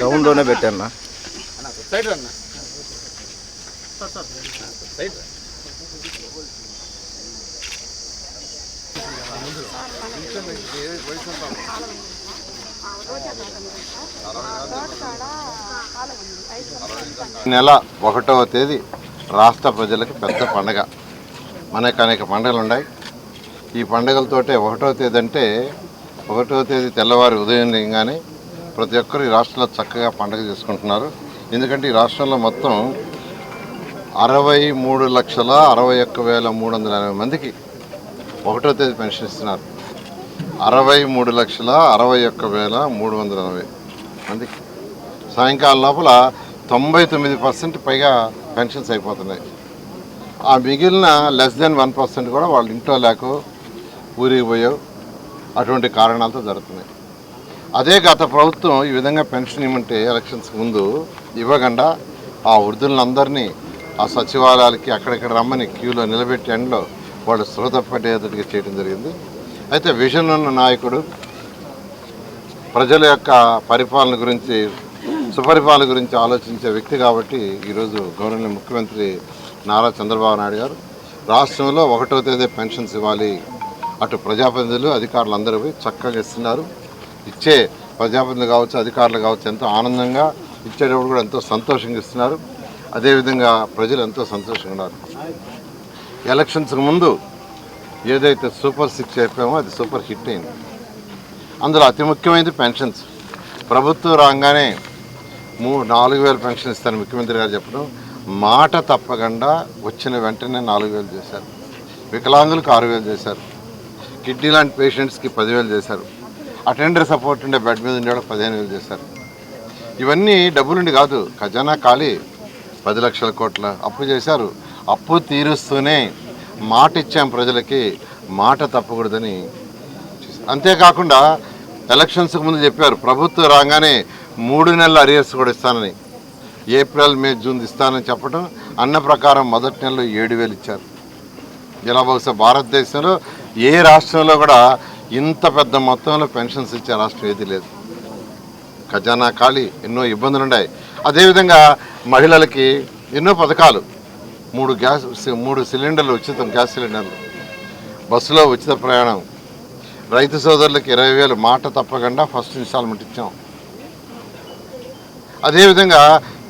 డౌన్లోనే పెట్టాను సైడ్ అన్న. సైడ్ ముందు నెల ఒకటవ తేదీ రాష్ట్ర ప్రజలకు పెద్ద పండగ. మనకు అనేక పండుగలు ఉన్నాయి. ఈ పండుగలతోటే ఒకటవ తేదీ అంటే ఒకటవ తేదీ తెల్లవారి ఉదయం లేగానే ప్రతి ఒక్కరు ఈ రాష్ట్రంలో చక్కగా పండుగ చేసుకుంటున్నారు. ఎందుకంటే ఈ రాష్ట్రంలో మొత్తం అరవై మూడు లక్షల అరవై ఒక్క వేల మూడు వందల ఎనభై మందికి ఒకటో తేదీ పెన్షన్ ఇస్తున్నారు. అరవై మూడు లక్షల అరవై ఒక్క వేల మూడు వందల ఎనభై అందుకే సాయంకాలం లోపల తొంభై తొమ్మిది పర్సెంట్ పైగా పెన్షన్స్ అయిపోతున్నాయి. ఆ మిగిలిన లెస్ దెన్ వన్ పర్సెంట్ కూడా వాళ్ళు ఇంట్లో లేకో ఊరికి పోయో అటువంటి కారణాలతో జరుగుతున్నాయి. అదే గత ప్రభుత్వం ఈ విధంగా పెన్షన్ ఇవ్వమంటే ఎలక్షన్స్ ముందు ఇవ్వకుండా ఆ వృద్ధులందరినీ ఆ సచివాలయాలకి అక్కడక్కడ రమ్మని క్యూలో నిలబెట్టి ఎండలో వాళ్ళు శ్రోత పడేటట్టుగా చేయడం జరిగింది. అయితే విజన్ ఉన్న నాయకుడు ప్రజల యొక్క పరిపాలన గురించి సుపరిపాలన గురించి ఆలోచించే వ్యక్తి కాబట్టి ఈరోజు గౌరవనీయ ముఖ్యమంత్రి నారా చంద్రబాబు నాయుడు గారు రాష్ట్రంలో ఒకటో తేదీ పెన్షన్స్ ఇవ్వాలి. అటు ప్రజాప్రతినిధులు అధికారులు అందరూ చక్కగా ఇస్తున్నారు ఇచ్చే ప్రజాప్రతినిధులు కావచ్చు అధికారులు కావచ్చు ఎంతో ఆనందంగా ఇచ్చేటప్పుడు కూడా ఎంతో సంతోషంగా ఇస్తున్నారు. అదేవిధంగా ప్రజలు ఎంతో సంతోషంగా ఉన్నారు. ఎలక్షన్స్కి ముందు ఏదైతే సూపర్ సిక్స్ చెప్పామో అది సూపర్ హిట్ అయింది. అందులో అతి ముఖ్యమైనది పెన్షన్స్. ప్రభుత్వం రాగానే మూ నాలుగు వేలు పెన్షన్ ఇస్తాను ముఖ్యమంత్రి గారు చెప్పడం మాట తప్పకుండా వచ్చిన వెంటనే నాలుగు వేలు చేశారు. వికలాంగులకు ఆరు వేలు చేశారు. కిడ్నీ లాంటి పేషెంట్స్కి పదివేలు చేశారు. అటెండర్ సపోర్ట్ ఉండే బెడ్ మీద ఉండే పదిహేను వేలు చేశారు. ఇవన్నీ డబ్బులుండి కాదు ఖజానా ఖాళీ. పది లక్షల కోట్ల అప్పు చేశారు. అప్పు తీరుస్తూనే మాట ఇచ్చాం ప్రజలకి మాట తప్పకూడదని అంతేకాకుండా ఎలక్షన్స్కి ముందు చెప్పారు ప్రభుత్వం రాగానే మూడు నెలల అరియర్స్ కూడా ఇస్తానని. ఏప్రిల్ మే జూన్ ఇస్తానని చెప్పడం అన్న ప్రకారం మొదటి నెలలో ఏడు వేలు ఇచ్చారు. ఇలా బహుశా భారతదేశంలో ఏ రాష్ట్రంలో కూడా ఇంత పెద్ద మొత్తంలో పెన్షన్స్ ఇచ్చే రాష్ట్రం ఏది లేదు. ఖజానా ఖాళీ ఎన్నో ఇబ్బందులు ఉన్నాయి అదేవిధంగా మహిళలకి ఎన్నో పథకాలు మూడు గ్యాస్ మూడు సిలిండర్లు ఉచితం గ్యాస్ సిలిండర్లు. బస్సులో ఉచిత ప్రయాణం. రైతు సోదరులకు ఇరవై వేలు మాట తప్పకుండా ఫస్ట్ ఇన్స్టాల్మెంట్ ఇచ్చాం. అదేవిధంగా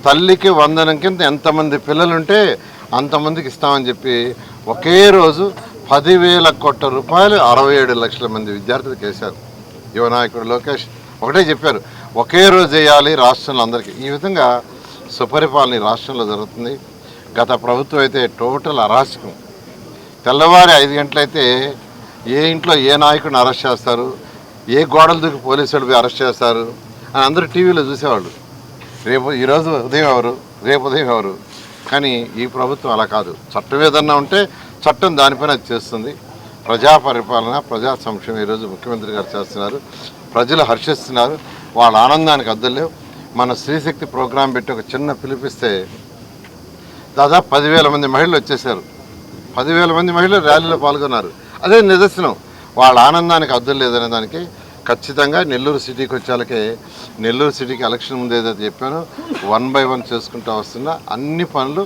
తల్లికి వందనం కింద ఎంతమంది పిల్లలుంటే అంతమందికి ఇస్తామని చెప్పి ఒకే రోజు పదివేల కోట్ల రూపాయలు అరవై ఏడు లక్షల మంది విద్యార్థులకు వేశారు యువ నాయకుడు లోకేష్ ఒకటే చెప్పారు ఒకే రోజు వేయాలి రాష్ట్రంలో అందరికీ. ఈ విధంగా సుపరిపాలన రాష్ట్రంలో జరుగుతుంది. గత ప్రభుత్వం అయితే టోటల్ అరాచకం. తెల్లవారి ఐదు గంటలైతే ఏ ఇంట్లో ఏ నాయకుడిని అరెస్ట్ చేస్తారు? ఏ గోడలు దూకి పోలీసులు పోయి అరెస్ట్ చేస్తారు? అని అందరూ టీవీలో చూసేవాళ్ళు. రేపు ఈరోజు ఉదయం ఎవరు? రేపు ఉదయం ఎవరు? కానీ ఈ ప్రభుత్వం అలా కాదు. చట్టం ఏదన్నా ఉంటే చట్టం దానిపైన అది చేస్తుంది. ప్రజా పరిపాలన ప్రజా సంక్షేమం ఈరోజు ముఖ్యమంత్రి గారు చేస్తున్నారు. ప్రజలు హర్షిస్తున్నారు. వాళ్ళ ఆనందానికి అద్దలేవు. మన స్త్రీశక్తి ప్రోగ్రాం పెట్టి ఒక చిన్న పిలిపిస్తే దాదాపు పదివేల మంది మహిళలు వచ్చేసారు పదివేల మంది మహిళలు ర్యాలీలో పాల్గొన్నారు. అదే నిదర్శనం. వాళ్ళ ఆనందానికి అర్థం లేదనే దానికి ఖచ్చితంగా నెల్లూరు సిటీకి వచ్చేలకే నెల్లూరు సిటీకి ఎలక్షన్ ముందు ఏదైతే చెప్పానో వన్ బై వన్ చేసుకుంటూ వస్తున్నా అన్ని పనులు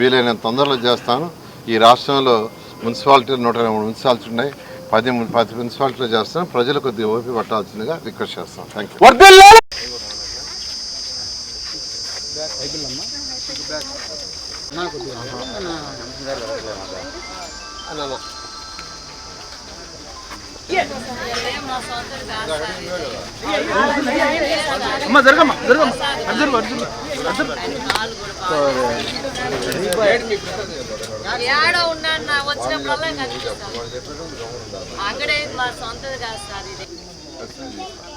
వీలైనంత తొందరలో చేస్తాను. ఈ రాష్ట్రంలో మున్సిపాలిటీలు నూట ఇరవై మూడు మున్సిపాలిటీ ఉన్నాయి. పది పది మున్సిపాలిటీలో చేస్తాను ప్రజలు కొద్దిగా ఓపి పట్టాల్సిందిగా రిక్వెస్ట్ చేస్తాను థ్యాంక్ యూ అమ్మ జరగమ్మా జరగమ్మా అర్జున్ అర్జున్ అర్జున్ ఏడ ఉన్నాను నా వచ్చినప్పుడల్లా కనిపిస్తాను అక్కడే మా సొంతది కాదు సార్ ఇది మీ వయసు ఎంత?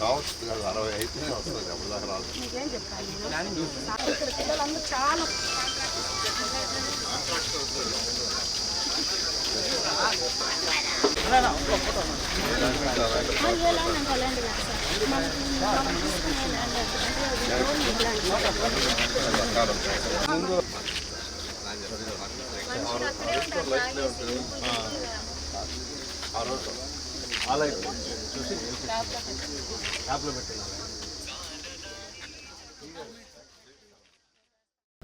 కావచ్చు కాదు, అరవై అయితేనే వస్తుంది. అప్పుడు దాకా రాదు. చూసి యాప్లో పెట్టాలి